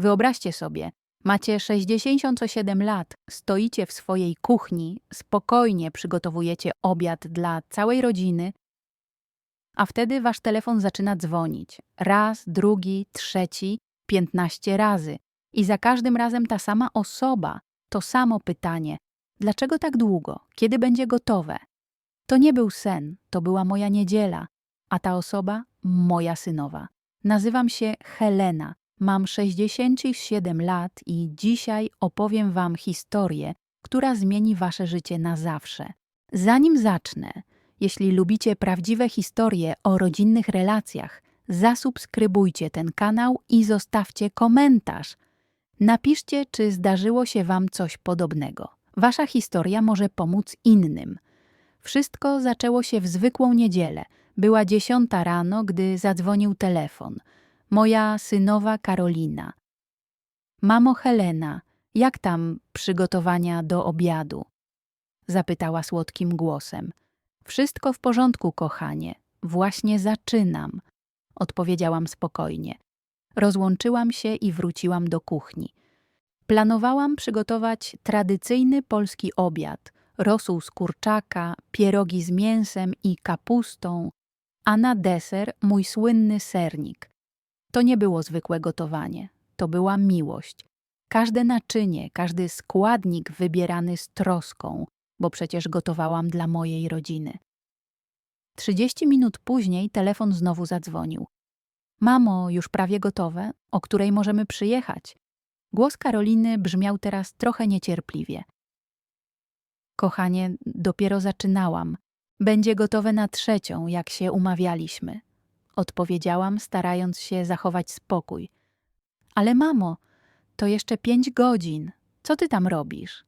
Wyobraźcie sobie, macie 67 lat, stoicie w swojej kuchni, spokojnie przygotowujecie obiad dla całej rodziny, a wtedy wasz telefon zaczyna dzwonić. Raz, drugi, trzeci, piętnaście razy. I za każdym razem ta sama osoba, to samo pytanie: dlaczego tak długo? Kiedy będzie gotowe? To nie był sen, to była moja niedziela, a ta osoba moja synowa. Nazywam się Helena, mam 67 lat i dzisiaj opowiem Wam historię, która zmieni Wasze życie na zawsze. Zanim zacznę, jeśli lubicie prawdziwe historie o rodzinnych relacjach, zasubskrybujcie ten kanał i zostawcie komentarz. Napiszcie, czy zdarzyło się Wam coś podobnego. Wasza historia może pomóc innym. Wszystko zaczęło się w zwykłą niedzielę. Była dziesiąta rano, gdy zadzwonił telefon. Moja synowa Karolina. Mamo Helena, jak tam przygotowania do obiadu? Zapytała słodkim głosem. Wszystko w porządku, kochanie. Właśnie zaczynam. Odpowiedziałam spokojnie. Rozłączyłam się i wróciłam do kuchni. Planowałam przygotować tradycyjny polski obiad, rosół z kurczaka, pierogi z mięsem i kapustą, a na deser mój słynny sernik. To nie było zwykłe gotowanie, to była miłość. Każde naczynie, każdy składnik wybierany z troską, bo przecież gotowałam dla mojej rodziny. Trzydzieści minut później telefon znowu zadzwonił. Mamo, już prawie gotowe, o której możemy przyjechać? Głos Karoliny brzmiał teraz trochę niecierpliwie. Kochanie, dopiero zaczynałam. Będzie gotowe na trzecią, jak się umawialiśmy. Odpowiedziałam, starając się zachować spokój. Ale mamo, to jeszcze pięć godzin. Co ty tam robisz?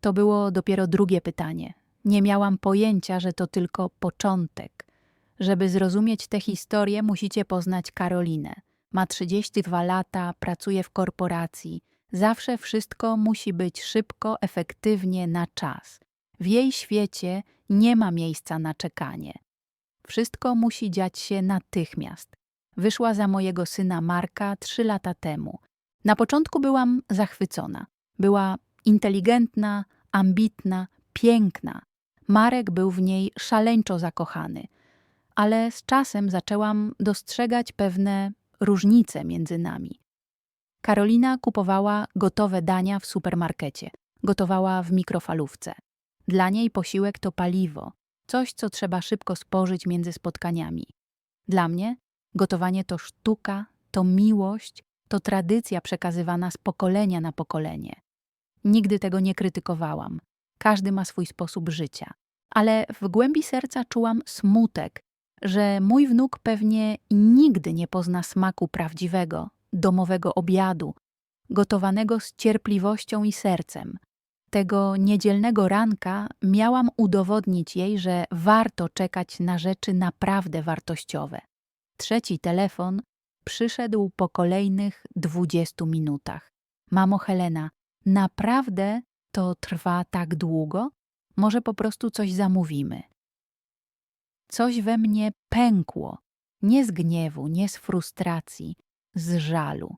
To było dopiero drugie pytanie. Nie miałam pojęcia, że to tylko początek. Żeby zrozumieć tę historię, musicie poznać Karolinę. Ma 32 lata, pracuje w korporacji. Zawsze wszystko musi być szybko, efektywnie, na czas. W jej świecie nie ma miejsca na czekanie. Wszystko musi dziać się natychmiast. Wyszła za mojego syna Marka trzy lata temu. Na początku byłam zachwycona. Była inteligentna, ambitna, piękna. Marek był w niej szaleńczo zakochany. Ale z czasem zaczęłam dostrzegać pewne różnice między nami. Karolina kupowała gotowe dania w supermarkecie, gotowała w mikrofalówce. Dla niej posiłek to paliwo, coś, co trzeba szybko spożyć między spotkaniami. Dla mnie gotowanie to sztuka, to miłość, to tradycja przekazywana z pokolenia na pokolenie. Nigdy tego nie krytykowałam. Każdy ma swój sposób życia. Ale w głębi serca czułam smutek, że mój wnuk pewnie nigdy nie pozna smaku prawdziwego, domowego obiadu, gotowanego z cierpliwością i sercem. Tego niedzielnego ranka miałam udowodnić jej, że warto czekać na rzeczy naprawdę wartościowe. Trzeci telefon przyszedł po kolejnych dwudziestu minutach. Mamo Helena, naprawdę to trwa tak długo? Może po prostu coś zamówimy. Coś we mnie pękło, nie z gniewu, nie z frustracji, z żalu.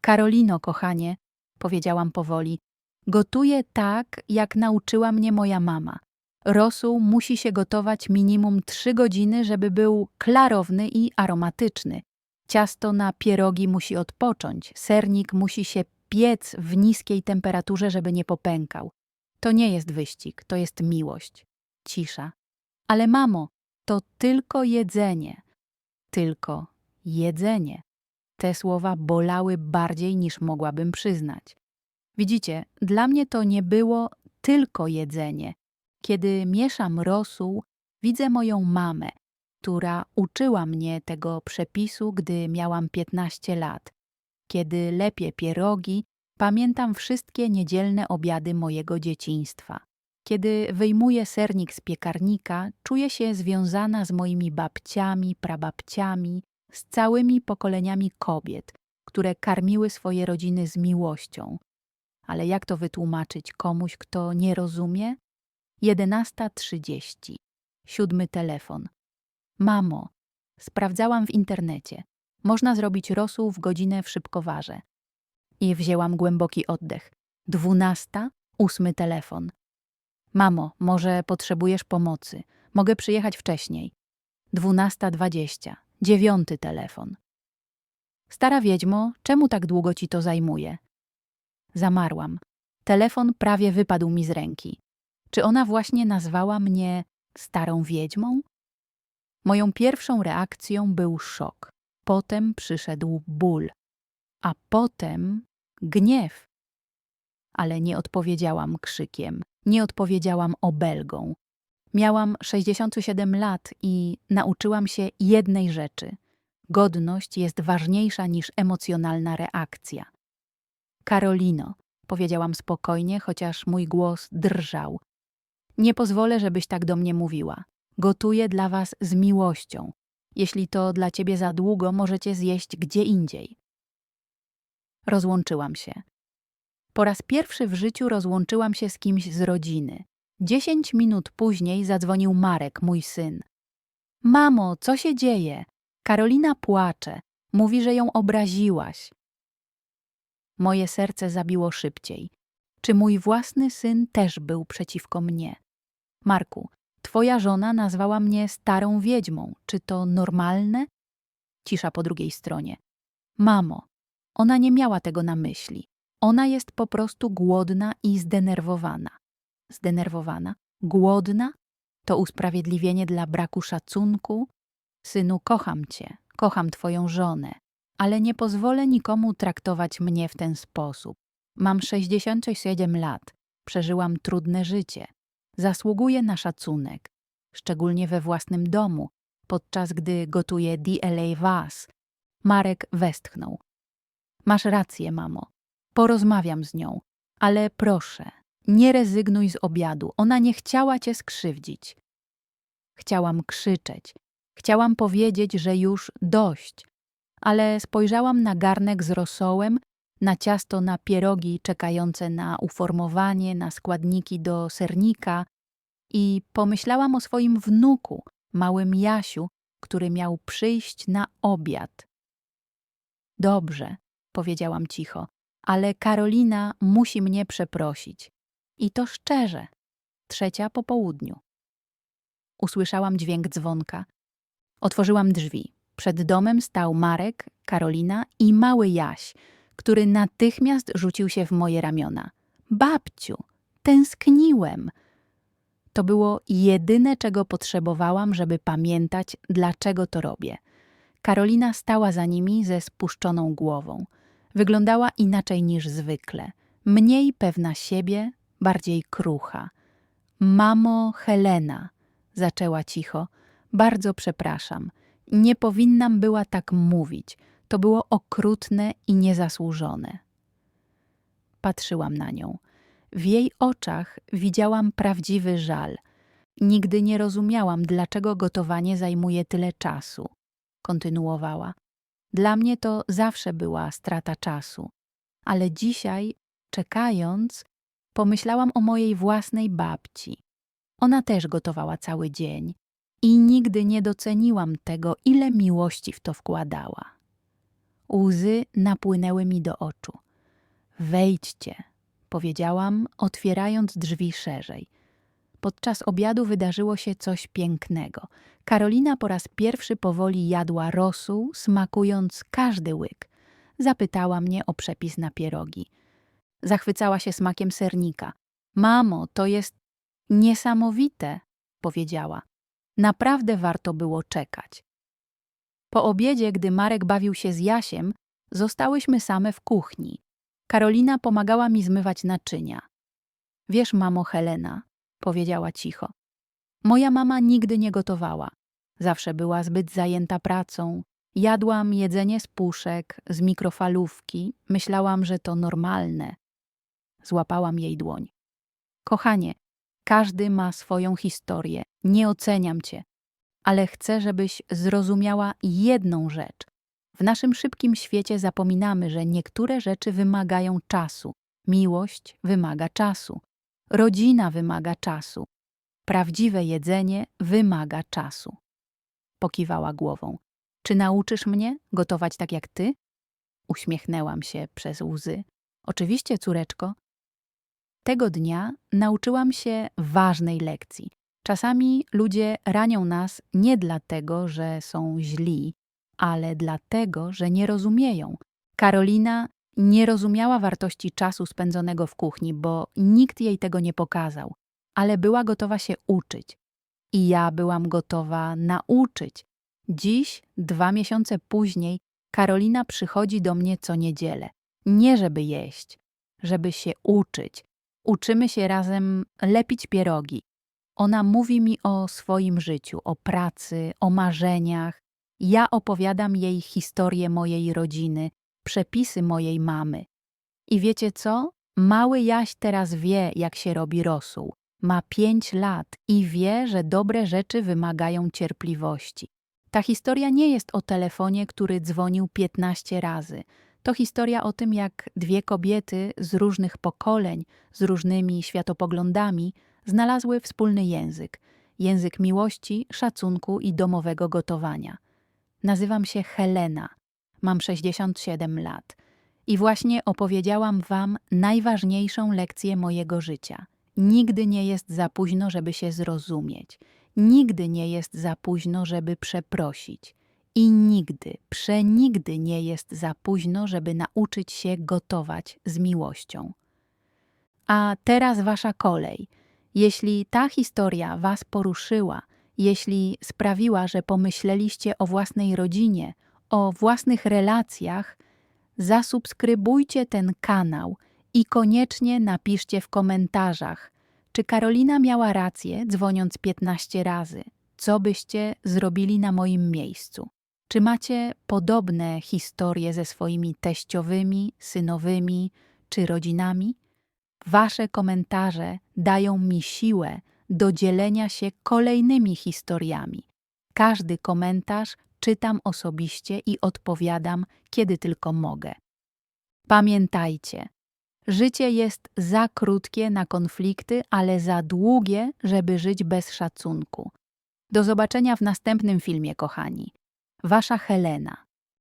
Karolino, kochanie, powiedziałam powoli, gotuję tak, jak nauczyła mnie moja mama. Rosół musi się gotować minimum trzy godziny, żeby był klarowny i aromatyczny. Ciasto na pierogi musi odpocząć, sernik musi się piec w niskiej temperaturze, żeby nie popękał. To nie jest wyścig, to jest miłość. Cisza. Ale mamo, to tylko jedzenie. Tylko jedzenie. Te słowa bolały bardziej niż mogłabym przyznać. Widzicie, dla mnie to nie było tylko jedzenie. Kiedy mieszam rosół, widzę moją mamę, która uczyła mnie tego przepisu, gdy miałam 15 lat. Kiedy lepię pierogi, pamiętam wszystkie niedzielne obiady mojego dzieciństwa. Kiedy wyjmuję sernik z piekarnika, czuję się związana z moimi babciami, prababciami, z całymi pokoleniami kobiet, które karmiły swoje rodziny z miłością. Ale jak to wytłumaczyć komuś, kto nie rozumie? 11.30. Siódmy telefon. Mamo, sprawdzałam w internecie. Można zrobić rosół w godzinę w szybkowarze. i wzięłam głęboki oddech. Dwunasta, ósmy telefon. Mamo, może potrzebujesz pomocy. Mogę przyjechać wcześniej. Dwunasta dwadzieścia, dziewiąty telefon. Stara wiedźmo, czemu tak długo ci to zajmuje? Zamarłam. Telefon prawie wypadł mi z ręki. Czy ona właśnie nazwała mnie starą wiedźmą? Moją pierwszą reakcją był szok. Potem przyszedł ból, a potem gniew. Ale nie odpowiedziałam krzykiem, nie odpowiedziałam obelgą. Miałam 67 lat i nauczyłam się jednej rzeczy. Godność jest ważniejsza niż emocjonalna reakcja. Karolino, powiedziałam spokojnie, chociaż mój głos drżał. Nie pozwolę, żebyś tak do mnie mówiła. Gotuję dla was z miłością. Jeśli to dla ciebie za długo, możecie zjeść gdzie indziej. Rozłączyłam się. Po raz pierwszy w życiu rozłączyłam się z kimś z rodziny. Dziesięć minut później zadzwonił Marek, mój syn. Mamo, co się dzieje? Karolina płacze. Mówi, że ją obraziłaś. Moje serce zabiło szybciej. Czy mój własny syn też był przeciwko mnie? Marku, twoja żona nazwała mnie starą wiedźmą. Czy to normalne? Cisza po drugiej stronie. Mamo, ona nie miała tego na myśli. Ona jest po prostu głodna i zdenerwowana. Zdenerwowana? Głodna? To usprawiedliwienie dla braku szacunku? Synu, kocham cię, kocham twoją żonę, ale nie pozwolę nikomu traktować mnie w ten sposób. Mam 67 lat, przeżyłam trudne życie. Zasługuję na szacunek, szczególnie we własnym domu, podczas gdy gotuję DLA Was. Marek westchnął. Masz rację, mamo. Porozmawiam z nią, ale proszę, nie rezygnuj z obiadu. Ona nie chciała cię skrzywdzić. Chciałam krzyczeć. Chciałam powiedzieć, że już dość, ale spojrzałam na garnek z rosołem, na ciasto na pierogi czekające na uformowanie, na składniki do sernika i pomyślałam o swoim wnuku, małym Jasiu, który miał przyjść na obiad. Dobrze, powiedziałam cicho, ale Karolina musi mnie przeprosić. I to szczerze. Trzecia po południu. Usłyszałam dźwięk dzwonka. Otworzyłam drzwi. Przed domem stał Marek, Karolina i mały Jaś, który natychmiast rzucił się w moje ramiona. Babciu, tęskniłem. To było jedyne, czego potrzebowałam, żeby pamiętać, dlaczego to robię. Karolina stała za nimi ze spuszczoną głową. Wyglądała inaczej niż zwykle. Mniej pewna siebie, bardziej krucha. Mamo Helena, zaczęła cicho, bardzo przepraszam. Nie powinnam była tak mówić. To było okrutne i niezasłużone. Patrzyłam na nią. W jej oczach widziałam prawdziwy żal. Nigdy nie rozumiałam, dlaczego gotowanie zajmuje tyle czasu. Kontynuowała. Dla mnie to zawsze była strata czasu. Ale dzisiaj, czekając, pomyślałam o mojej własnej babci. Ona też gotowała cały dzień i nigdy nie doceniłam tego, ile miłości w to wkładała. Łzy napłynęły mi do oczu. Wejdźcie, powiedziałam, otwierając drzwi szerzej. Podczas obiadu wydarzyło się coś pięknego. Karolina po raz pierwszy powoli jadła rosół, smakując każdy łyk. Zapytała mnie o przepis na pierogi. Zachwycała się smakiem sernika. Mamo, to jest niesamowite, powiedziała. Naprawdę warto było czekać. Po obiedzie, gdy Marek bawił się z Jasiem, zostałyśmy same w kuchni. Karolina pomagała mi zmywać naczynia. Wiesz, mamo Helena, powiedziała cicho. Moja mama nigdy nie gotowała. Zawsze była zbyt zajęta pracą. Jadłam jedzenie z puszek, z mikrofalówki. Myślałam, że to normalne. Złapałam jej dłoń. Kochanie, każdy ma swoją historię. Nie oceniam cię, ale chcę, żebyś zrozumiała jedną rzecz. W naszym szybkim świecie zapominamy, że niektóre rzeczy wymagają czasu. Miłość wymaga czasu. Rodzina wymaga czasu. Prawdziwe jedzenie wymaga czasu. Pokiwała głową. Czy nauczysz mnie gotować tak jak ty? Uśmiechnęłam się przez łzy. Oczywiście, córeczko. Tego dnia nauczyłam się ważnej lekcji. Czasami ludzie ranią nas nie dlatego, że są źli, ale dlatego, że nie rozumieją. Karolina nie rozumiała wartości czasu spędzonego w kuchni, bo nikt jej tego nie pokazał, ale była gotowa się uczyć. I ja byłam gotowa nauczyć. Dziś, dwa miesiące później, Karolina przychodzi do mnie co niedzielę. Nie żeby jeść, żeby się uczyć. Uczymy się razem lepić pierogi. Ona mówi mi o swoim życiu, o pracy, o marzeniach. Ja opowiadam jej historię mojej rodziny, przepisy mojej mamy. I wiecie co? Mały Jaś teraz wie, jak się robi rosół. Ma pięć lat i wie, że dobre rzeczy wymagają cierpliwości. Ta historia nie jest o telefonie, który dzwonił 15 razy. To historia o tym, jak dwie kobiety z różnych pokoleń, z różnymi światopoglądami znalazły wspólny język język miłości, szacunku i domowego gotowania. Nazywam się Helena, mam 67 lat i właśnie opowiedziałam Wam najważniejszą lekcję mojego życia. Nigdy nie jest za późno, żeby się zrozumieć. Nigdy nie jest za późno, żeby przeprosić. I nigdy, przenigdy nie jest za późno, żeby nauczyć się gotować z miłością. A teraz wasza kolej. Jeśli ta historia was poruszyła, jeśli sprawiła, że pomyśleliście o własnej rodzinie, o własnych relacjach, zasubskrybujcie ten kanał i koniecznie napiszcie w komentarzach, czy Karolina miała rację, dzwoniąc 15 razy. Co byście zrobili na moim miejscu? Czy macie podobne historie ze swoimi teściowymi, synowymi czy rodzinami? Wasze komentarze dają mi siłę do dzielenia się kolejnymi historiami. Każdy komentarz czytam osobiście i odpowiadam, kiedy tylko mogę. Pamiętajcie, życie jest za krótkie na konflikty, ale za długie, żeby żyć bez szacunku. Do zobaczenia w następnym filmie, kochani. Wasza Helena.